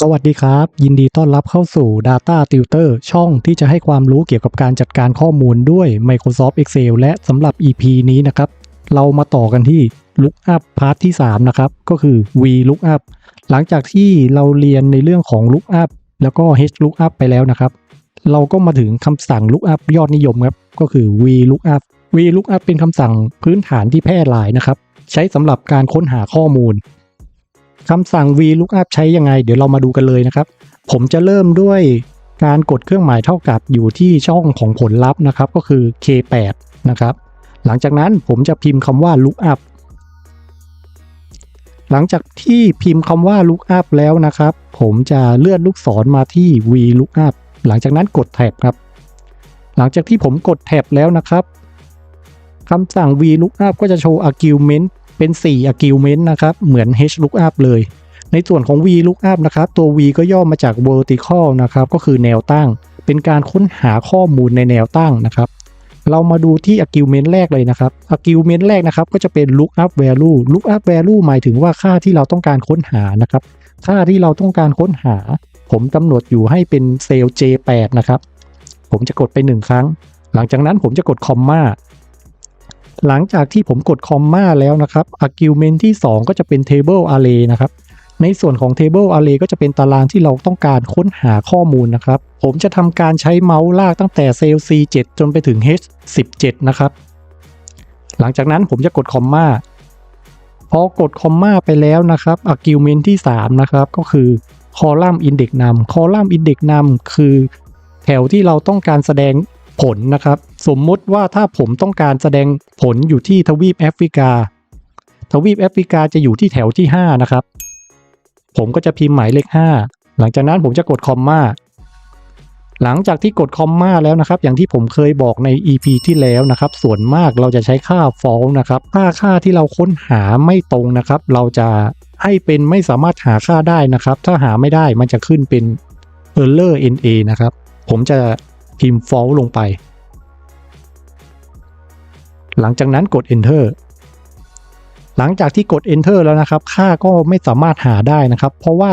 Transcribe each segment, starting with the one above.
สวัสดีครับ ยินดีต้อนรับเข้าสู่ Data Tutor ช่องที่จะให้ความรู้เกี่ยวกับการจัดการข้อมูลด้วย Microsoft Excel และสำหรับ EP นี้นะครับ เรามาต่อกันที่ Lookup Part ที่ 3 นะครับ ก็คือ VLOOKUP หลังจากที่เราเรียนในเรื่องของ Lookup แล้วก็ HLOOKUP ไปแล้วนะครับ เราก็มาถึงคำสั่ง Lookup ยอดนิยมครับ ก็คือ VLOOKUP VLOOKUP เป็นคำสั่งพื้นฐานที่แพร่หลายนะครับ ใช้สำหรับการค้นหาข้อมูล คำสั่ง VLOOKUP ใช้ยังไง เดี๋ยวเรามาดูกันเลยนะครับ ผมจะเริ่มด้วยการกดเครื่องหมายเท่ากับอยู่ที่ช่องของผลลัพธ์นะครับ ก็คือ K8 นะครับ หลังจากนั้นผมจะพิมพ์คำว่า lookup หลังจากที่พิมพ์คำว่า lookup แล้วนะครับ ผมจะเลื่อนลูกศรมาที่ VLOOKUP หลังจากนั้นกดแท็บครับ หลังจากที่ผมกดแท็บแล้วนะครับคำสั่ง VLOOKUP ก็จะโชว์ argument เป็น 4 argument นะครับเหมือน HLOOKUP เลย ในส่วนของ VLOOKUP นะครับตัว V ก็ย่อมาจาก vertical นะครับก็คือแนวตั้ง เป็นการค้นหาข้อมูลในแนวตั้งนะครับ เรามาดูที่ argument แรกเลยนะครับ argument แรกนะครับก็จะเป็น lookup value lookup value หมายถึงว่าค่าที่เราต้องการค้นหานะครับค่าที่เราต้องการค้นหา ผมกำหนดอยู่ให้เป็นเซลล์ J8 นะครับผมจะกดไป 1 ครั้ง หลังจากนั้นผมจะกดคอมมา หลังจากที่ผมกดคอมมาแล้วนะครับ argument ที่ 2 ก็จะเป็น table array นะครับ ในส่วนของ table array ก็จะเป็นตารางที่เราต้องการค้นหาข้อมูลนะครับ ผมจะทำการใช้เมาส์ลากตั้งแต่เซลล์ C7 จนไปถึง H17 นะครับ หลังจากนั้นผมจะกดคอมมาพอกดคอมมาไปแล้วนะครับ argument ที่ 3 นะครับก็คือคอลัมน์ index num คอลัมน์ index num คือแถวที่เราต้องการแสดง ผลนะครับ สมมติว่าถ้าผมต้องการแสดงผลอยู่ที่ทวีปแอฟริกา ทวีปแอฟริกาจะอยู่ที่แถวที่ 5 นะครับ ผมก็จะพิมพ์หมายเลข 5 หลังจากนั้นผมจะกดคอมมาหลังจากที่กดคอมมาแล้วนะครับ อย่างที่ผมเคยบอกใน EP ที่แล้วนะครับ ส่วนมากเราจะใช้ค่า false นะครับค่าค่าที่เราค้นหาไม่ตรงนะครับ เราจะให้เป็นไม่สามารถหาค่าได้นะครับ ถ้าหาไม่ได้มันจะขึ้นเป็น error na นะครับ ผมจะ พิมพ์ false ลงไป หลังจากนั้นกด enter หลังจากที่กด enter แล้วนะครับ ค่าก็ไม่สามารถหาได้นะครับ เพราะว่า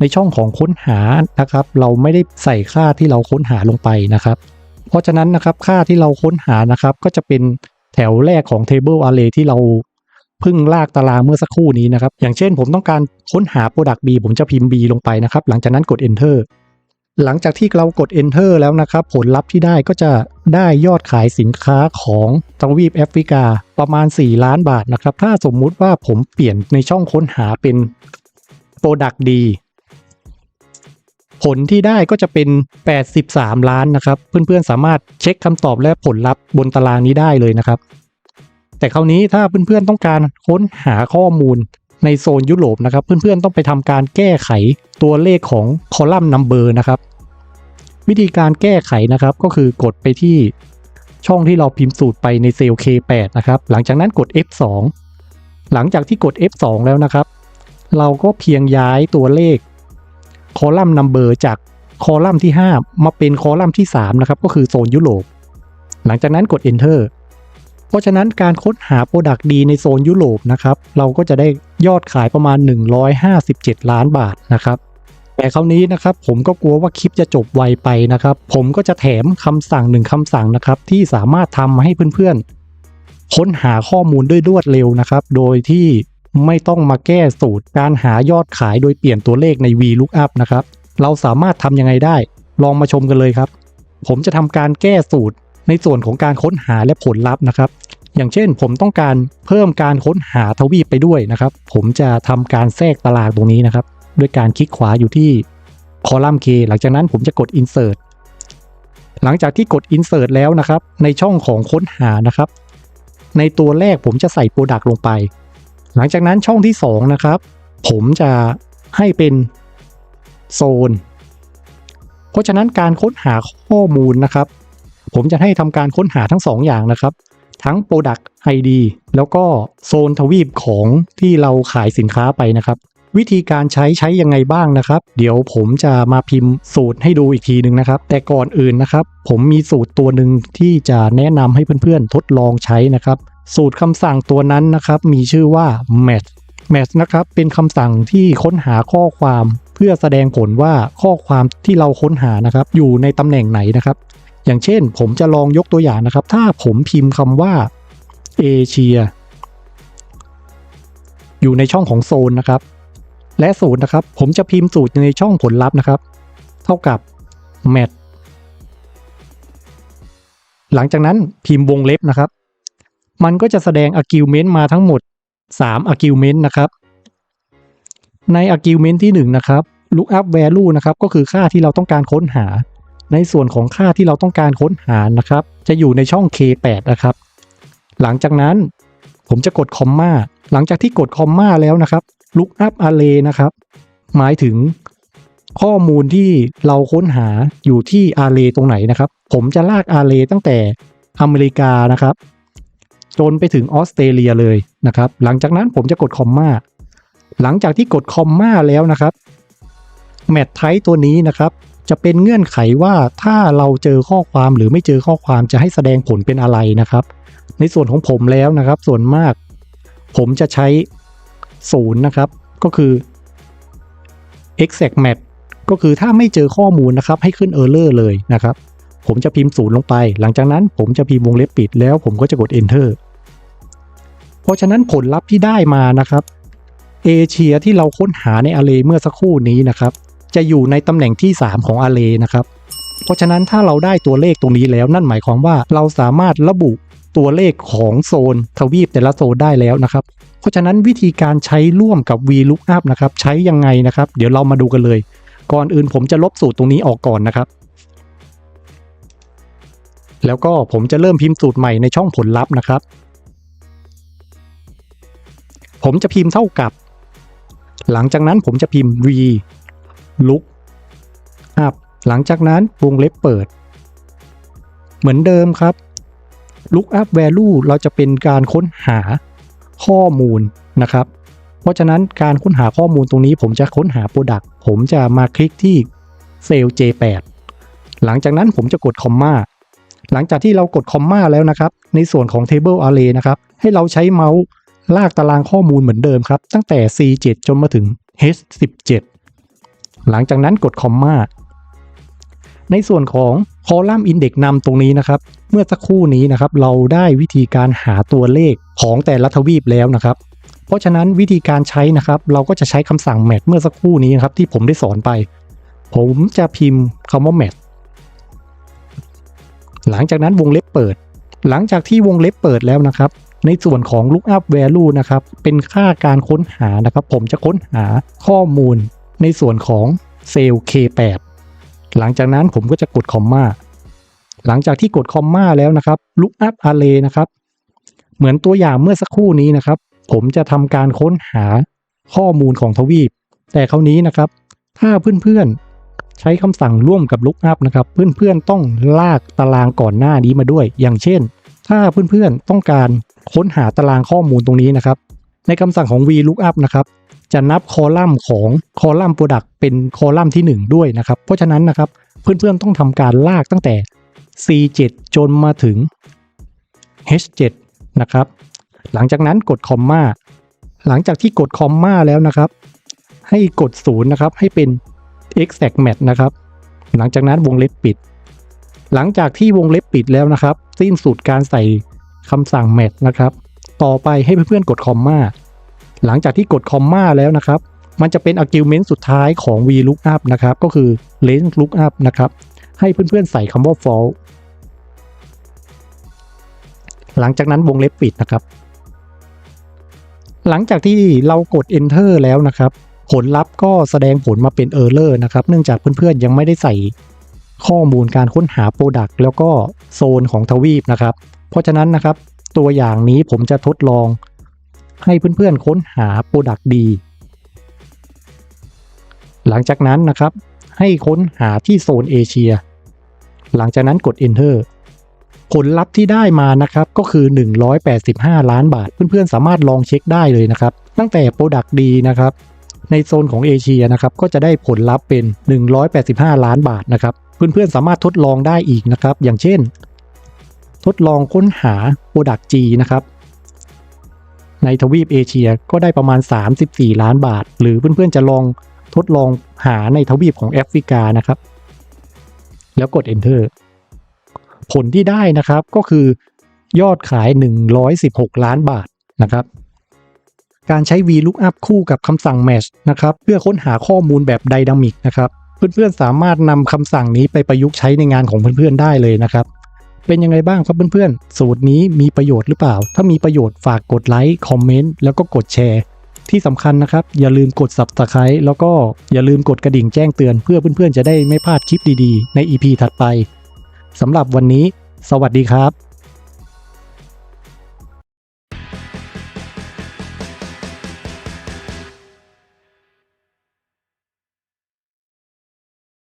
ในช่องของค้นหานะครับ เราไม่ได้ใส่ค่าที่เราค้นหาลงไปนะครับ เพราะฉะนั้นนะครับค่าที่เราค้นหานะครับ ก็จะเป็นแถวแรกของ table array ที่เราเพิ่งลากตารางเมื่อสักครู่นี้นะครับ อย่างเช่นผมต้องการค้นหา product B ผมจะพิมพ์ B ลงไปนะครับ หลังจากนั้นกด enter หลังจากที่เรากด enter แล้วนะครับ ผลลัพธ์ที่ได้ก็จะได้ยอดขายสินค้าของทวีปแอฟริกาประมาณ 4 ล้านบาทนะครับ ถ้าสมมุติว่าผมเปลี่ยนในช่องค้นหาเป็น Product D ผลที่ได้ก็จะเป็น 83 ล้านนะครับ เพื่อนๆสามารถเช็คคำตอบและผลลัพธ์บนตารางนี้ได้เลยนะครับ แต่คราวนี้ถ้าเพื่อนๆต้องการค้นหาข้อมูล ในโซนยุโรปนะครับ เพื่อนๆต้องไปทำการแก้ไขตัวเลขของคอลัมน์นัมเบอร์นะครับ วิธีการแก้ไขนะครับก็คือกดไปที่ช่องที่เราพิมพ์สูตรไปในเซลล์ K8 นะครับ หลังจากนั้นกด F2 หลังจากที่กด F2 แล้วนะครับ เราก็เพียงย้ายตัวเลขคอลัมน์นัมเบอร์จากคอลัมน์ที่ 5 มาเป็นคอลัมน์ที่ 3 นะครับ ก็คือโซนยุโรป หลังจากนั้นกด Enter เพราะฉะนั้นการค้นหา Product ดีในโซนยุโรปนะครับ เราก็จะได้ ยอดขายประมาณ 157 ล้านบาทนะครับแต่คราวนี้นะครับผมก็กลัวว่าคลิปจะจบไวไปนะครับ ผมก็จะแถมคำสั่งหนึ่งคำสั่งนะครับที่สามารถทำให้เพื่อนๆ ค้นหาข้อมูลด้วยรวดเร็วนะครับ โดยที่ไม่ต้องมาแก้สูตรการหายอดขายโดยเปลี่ยนตัวเลขใน VLOOKUP นะครับ เราสามารถทำยังไงได้ ลองมาชมกันเลยครับ ผมจะทำการแก้สูตรในส่วนของการค้นหาและผลลัพธ์นะครับ อย่างเช่น ผมต้องการเพิ่มการค้นหาทวีปไปด้วยนะครับ ผมจะทำการแทรกตารางตรงนี้นะครับ ด้วยการคลิกขวาอยู่ที่คอลัมน์ K หลังจากนั้นผมจะกด insert หลังจากที่กด insert แล้วนะครับ ในช่องของค้นหานะครับ ในตัวแรกผมจะใส่ Product ลงไป หลังจากนั้นช่องที่ 2 นะครับ ผมจะให้เป็นโซน เพราะฉะนั้นการค้นหาข้อมูลนะครับ ผมจะให้ทำการค้นหาทั้ง 2 อย่างนะครับ ทั้ง Product ID แล้วก็โซนทวีปของที่เราขายสินค้าไปนะครับวิธีการใช้ใช้ยังไงบ้างนะครับ เดี๋ยวผมจะมาพิมพ์สูตรให้ดูอีกทีหนึ่งนะครับ แต่ก่อนอื่นนะครับ ผมมีสูตรตัวหนึ่งที่จะแนะนำให้เพื่อนๆ ทดลองใช้นะครับ สูตรคำสั่งตัวนั้นนะครับ มีชื่อว่า match match นะครับ เป็นคำสั่งที่ค้นหาข้อความ เพื่อแสดงผลว่าข้อความที่เราค้นหานะครับ อยู่ในตำแหน่งไหนนะครับ อย่างเช่น ผมจะลองยกตัวอย่างนะครับ ถ้าผมพิมพ์คำว่าเอเชียอยู่ในช่องของโซนนะครับ และสูตรนะครับ ผมจะพิมพ์สูตรในช่องผลลัพธ์นะครับ เท่ากับ mat หลังจากนั้นพิมพ์วงเล็บนะครับ มันก็จะแสดง argument มาทั้งหมด 3 argument นะครับ ใน argument ที่ 1 นะครับ lookup value นะครับ ก็คือค่าที่เราต้องการค้นหา ในส่วนของค่าที่เราต้องการค้นหานะครับ จะอยู่ในช่อง k8 นะครับ หลังจากนั้นผมจะกดคอมมาหลังจากที่กดคอมมาแล้วนะครับ lookup array นะครับ หมายถึงข้อมูลที่เราค้นหาอยู่ที่ array ตรงไหนนะครับ ผมจะลาก array ตั้งแต่อเมริกานะครับ จนไปถึงออสเตรเลียเลยนะครับ หลังจากนั้นผมจะกดคอมมาหลังจากที่กดคอมมาแล้วนะครับแมทไทตัวนี้นะครับ จะเป็นเงื่อนไขว่าถ้าเราเจอข้อความหรือไม่เจอข้อความจะให้แสดงผลเป็นอะไรนะครับ ในส่วนของผมแล้วนะครับ ส่วนมาก ผมจะใช้ศูนย์นะครับ ก็คือ exact match ก็คือถ้าไม่เจอข้อมูลนะครับ ให้ขึ้น error เลยนะครับ ผมจะพิมพ์ศูนย์ลงไป หลังจากนั้นผมจะพิมพ์วงเล็บปิดแล้วผมก็จะกด enter เพราะฉะนั้นผลลัพธ์ที่ได้มานะครับเอเชียที่เราค้นหาใน array เมื่อสักครู่นี้นะครับ จะอยู่ในตำแหน่งที่ 3 ของ array นะครับ เพราะฉะนั้นถ้าเราได้ตัวเลขตรงนี้แล้วนั่นหมายความว่าเราสามารถระบุตัวเลขของโซนทวีปแต่ละโซนได้แล้วนะครับ เพราะฉะนั้นวิธีการใช้ร่วมกับ VLOOKUP นะครับใช้ยังไงนะครับ เดี๋ยวเรามาดูกันเลย ก่อนอื่นผมจะลบสูตรตรงนี้ออกก่อนนะครับ แล้วก็ผมจะเริ่มพิมพ์สูตรใหม่ในช่องผลลัพธ์นะครับ ผมจะพิมพ์เท่ากับ หลังจากนั้นผมจะพิมพ์ v look up หลังจากนั้นวงเล็บเปิด เหมือนเดิมครับ look up value เราจะเป็นการค้นหาข้อมูลนะครับ เพราะฉะนั้นการค้นหาข้อมูลตรงนี้ผมจะค้นหา Product ผมจะมาคลิกที่เซลล์ J8 หลังจากนั้นผมจะกดคอมมาหลังจากที่เรากดคอมมาแล้วนะครับ ในส่วนของ Table Array นะครับ ให้เราใช้เมาส์ลากตารางข้อมูลเหมือนเดิมครับ ตั้งแต่ C7 จนมาถึง H17 หลังจากนั้นกดคอมมาในส่วนของคอลัมน์อินเด็กนำตรงนี้นะครับ เมื่อสักครู่นี้นะครับ เราได้วิธีการหาตัวเลขของแต่ละทวีปแล้วนะครับ เพราะฉะนั้นวิธีการใช้นะครับ เราก็จะใช้คำสั่ง match เมื่อสักครู่นี้นครับ ที่ผมได้สอนไป ผมจะพิมพ์คำว่า match หลังจากนั้นวงเล็บเปิด หลังจากที่วงเล็บเปิดแล้วนะครับ ในส่วนของ lookup value นะครับ เป็นค่าการค้นหานะครับ ผมจะค้นหาข้อมูล ในส่วนของเซลล์ K8 หลังจากนั้นผมก็จะกดคอมมาหลังจากที่กดคอมมาแล้วนะครับ lookup array นะครับ เหมือนตัวอย่างเมื่อสักครู่นี้นะครับ ผมจะทำการค้นหาข้อมูลของทวีป แต่คราวนี้นะครับ ถ้าเพื่อนๆ ใช้คำสั่งร่วมกับ lookup นะครับ เพื่อนๆต้องลากตารางก่อนหน้านี้มาด้วย อย่างเช่น ถ้าเพื่อนๆต้องการค้นหาตารางข้อมูลตรงนี้นะครับ ในคำสั่งของ VLOOKUP นะครับ จะนับคอลัมน์ของคอลัมน์ Product เป็นคอลัมน์ที่ 1 ด้วยนะครับ เพราะฉะนั้นนะครับเพื่อนๆต้องทำการลากตั้งแต่ C7 จนมาถึง H7 นะครับ หลังจากนั้นกดคอมมาหลังจากที่กดคอมมาแล้วนะครับ ให้กดศูนย์นะครับให้เป็น exact match นะครับ หลังจากนั้นวงเล็บปิด หลังจากที่วงเล็บปิดแล้วนะครับ สิ้นสุดการใส่คำสั่ง match นะครับ ต่อไปให้เพื่อนๆกดคอมมา หลังจากที่กดคอมมาแล้วนะครับ มันจะเป็น argument สุดท้ายของ VLOOKUP นะครับ ก็คือ lens lookup นะครับ ให้เพื่อนๆใส่คำว่า false หลังจากนั้นวงเล็บปิดนะครับ หลังจากที่เรากด enter แล้วนะครับ ผลลัพธ์ก็แสดงผลมาเป็น error นะครับ เนื่องจากเพื่อนๆยังไม่ได้ใส่ข้อมูลการค้นหา Product แล้วก็โซนของทวีปนะครับ เพราะฉะนั้นนะครับ ตัวอย่างนี้ผมจะทดลอง ให้เพื่อนๆค้นหา Product ดีหลังจากนั้นนะครับ ให้ค้นหาที่โซนเอเชีย หลังจากนั้นกด Enter ผลลัพธ์ที่ได้มานะครับก็คือ 185 ล้านบาท เพื่อนๆ สามารถลองเช็คได้เลยนะครับ ตั้งแต่ Product ดีนะครับ ในโซนของเอเชียนะครับก็จะได้ผลลัพธ์เป็น 185 ล้านบาทนะครับ เพื่อนๆ สามารถทดลองได้อีกนะครับ อย่างเช่น ทดลองค้นหา Product G นะครับ ในทวีปเอเชียก็ได้ประมาณ 34 ล้านบาท หรือเพื่อนๆจะลองทดลองหาในทวีปของแอฟริกานะครับ แล้วกด enter ผลที่ได้นะครับก็คือยอดขาย 116 ล้านบาทนะครับ การใช้ VLOOKUP คู่กับคำสั่ง Match นะครับ เพื่อค้นหาข้อมูลแบบไดนามิกนะครับ เพื่อนๆสามารถนำคำสั่งนี้ไปประยุกต์ใช้ในงานของเพื่อนๆได้เลยนะครับ เป็นยังไงบ้างครับเพื่อนๆ สูตรนี้มีประโยชน์หรือเปล่า ถ้ามีประโยชน์ฝากกดไลค์คอมเมนต์แล้วก็กดแชร์ที่สำคัญนะครับ อย่าลืมกด Subscribe แล้วก็อย่าลืมกดกระดิ่งแจ้งเตือนเพื่อเพื่อนๆ จะได้ไม่พลาดคลิปดีๆ ใน EP ถัดไปสำหรับวันนี้ สวัสดีครับ